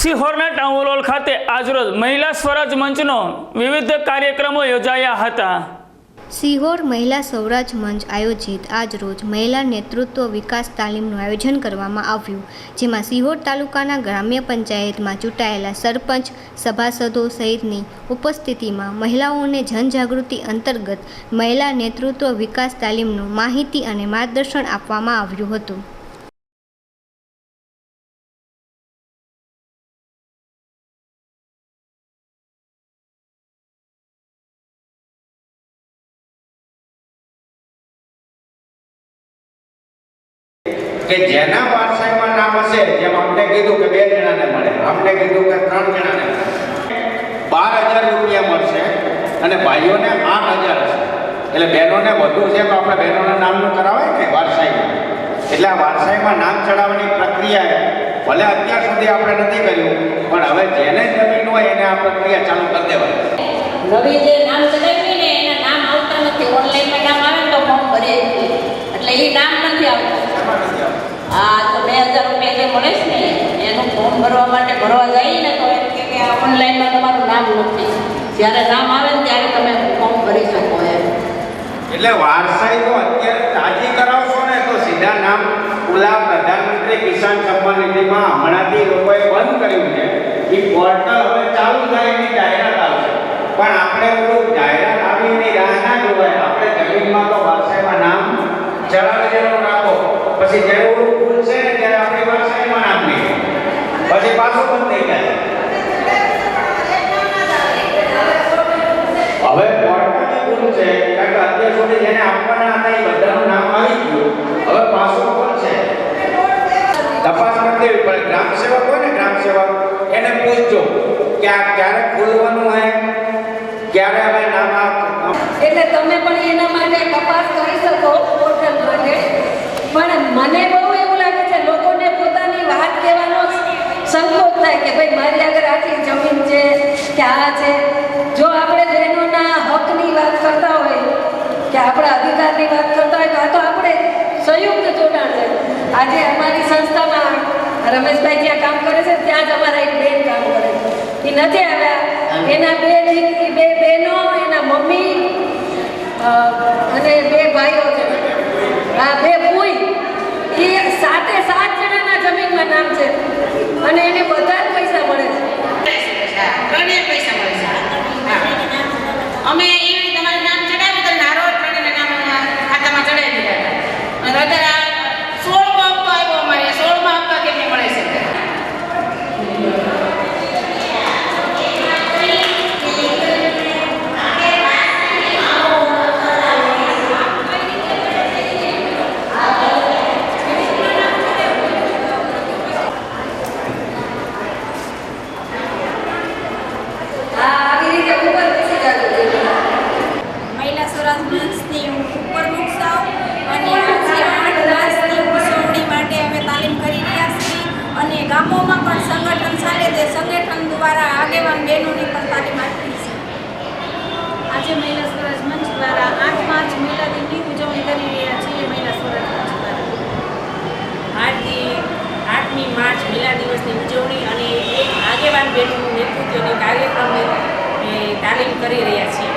સિહોરના town hall ખાતે આજરોજ મહિલા સ્વરાજ મંચનો વિવિધ કાર્યક્રમો યોજાયા હતા. સિહોર મહિલા સ્વરાજ મંચ આયોજિત આજરોજ મહિલા નેતૃત્વ વિકાસ તાલીમનું આયોજન કરવામાં આવ્યું, જેમાં સિહોર તાલુકાના ગ્રામ્ય પંચાયતમાં ચૂંટાયેલા સરપંચ, સભાસદો સહિતની ઉપસ્થિતિમાં મહિલાઓને જનજાગૃતિ અંતર્ગત મહિલા નેતૃત્વ વિકાસ તાલીમનું માહિતી અને માર્ગદર્શન આપવામાં આવ્યું હતું. કે જેના વારસાઈમાં નામ હશે, જેમ આપણે કીધું કે બે જણાને મળે. આપણે કીધું કે ત્રણ જણાને મળે. બાર હજાર રૂપિયા મળશે અને ભાઈઓને આઠ હજાર હશે. એટલે બહેનોને વધુ છે તો આપણે બહેનોના નામનું કરાવાય ને વારસાઈમાં? એટલે આ વારસાઈમાં નામ ચડાવવાની પ્રક્રિયા ભલે અત્યાર સુધી આપણે નથી કર્યું, પણ હવે જેને જમીન હોય એને આ પ્રક્રિયા ચાલુ કરી દેવાય નવી જે નામ ચડાવ્યું ને, એના નામ આવતા નથી. ઓનલાઈનમાં નામ આવે તો ફોર્મ ભરીએ એટલે એ નામ નથી આવતું આ તો બે હજાર રૂપિયા જે મળે છે ને, એનું ફોર્મ ભરવા માટે ભરવા જઈએ ને તો એમ કે આ ઓનલાઈનમાં તમારું નામ નથી જ્યારે નામ આવે ને ત્યારે તમે ફોર્મ ભરી શકો એમ. એટલે વારસાઈ તો અત્યારે તાજી કરાવશો ને તો સીધા નામ ઓલા પ્રધાનમંત્રી કિસાન સન્માન નિધિમાં હમણાંથી લોકોએ બંધ કર્યું છે. એ પોર્ટલ હવે ચાલુ થાય એની જાહેરાત આવશે. પણ આપણે પેલું જાહેરાત આવી એની રાહ ના જોવાય. આપણે જમીનમાં તો વારસાઈમાં નામ દેવાનું રાખો. પછી જેવું ઓલું ખુલશે ને ત્યારે આપણે વારસાઈમાં નામ નહીં પછી પાછું બંધ થઈ જાય હવે પોર્ટલની ભૂલ છે, કારણ કે અત્યાર સુધી જેને આપવાના હતા એ બધાનું નામ આવી ગયું. હવે પાછું કોણ છે? તપાસ કરતી દેવી પડે. ગ્રામ સેવક હોય ને ગ્રામ સેવક એને પૂછજો કે આ ક્યારે ખોલવાનું હોય ક્યારે હવે નામ આ એટલે તમે પણ એના માટે તપાસ કરી શકો પોર્ટલ માટે. પણ મને કે આ છે? જો આપણે બહેનોના હકની વાત કરતા હોય કે આપણા અધિકારની વાત કરતા હોય તો આ તો આપણે સંયુક્ત જોડાણ છે. આજે અમારી સંસ્થામાં રમેશભાઈ જ્યાં કામ કરે છે ત્યાં જ અમારા એક બેન કામ કરે છે. એ નથી આવ્યા. એના બે બે બહેનો એના મમ્મી અને ગામોમાં પણ સંગઠન ચાલે તે સંગઠન દ્વારા આગેવાન બહેનોની પણ તાલીમ આપી છે. આજે મહિલા સ્વરાજ મંચ દ્વારા આઠ માર્ચ મહિલા દિનની ઉજવણી કરી રહ્યા છીએ મહિલા સ્વરાજ મંચ દ્વારા. આજથી આઠમી માર્ચ મહિલા દિવસની ઉજવણી અને એક આગેવાન બહેનોનું અને કાર્યક્રમે તાલીમ કરી રહ્યા છીએ.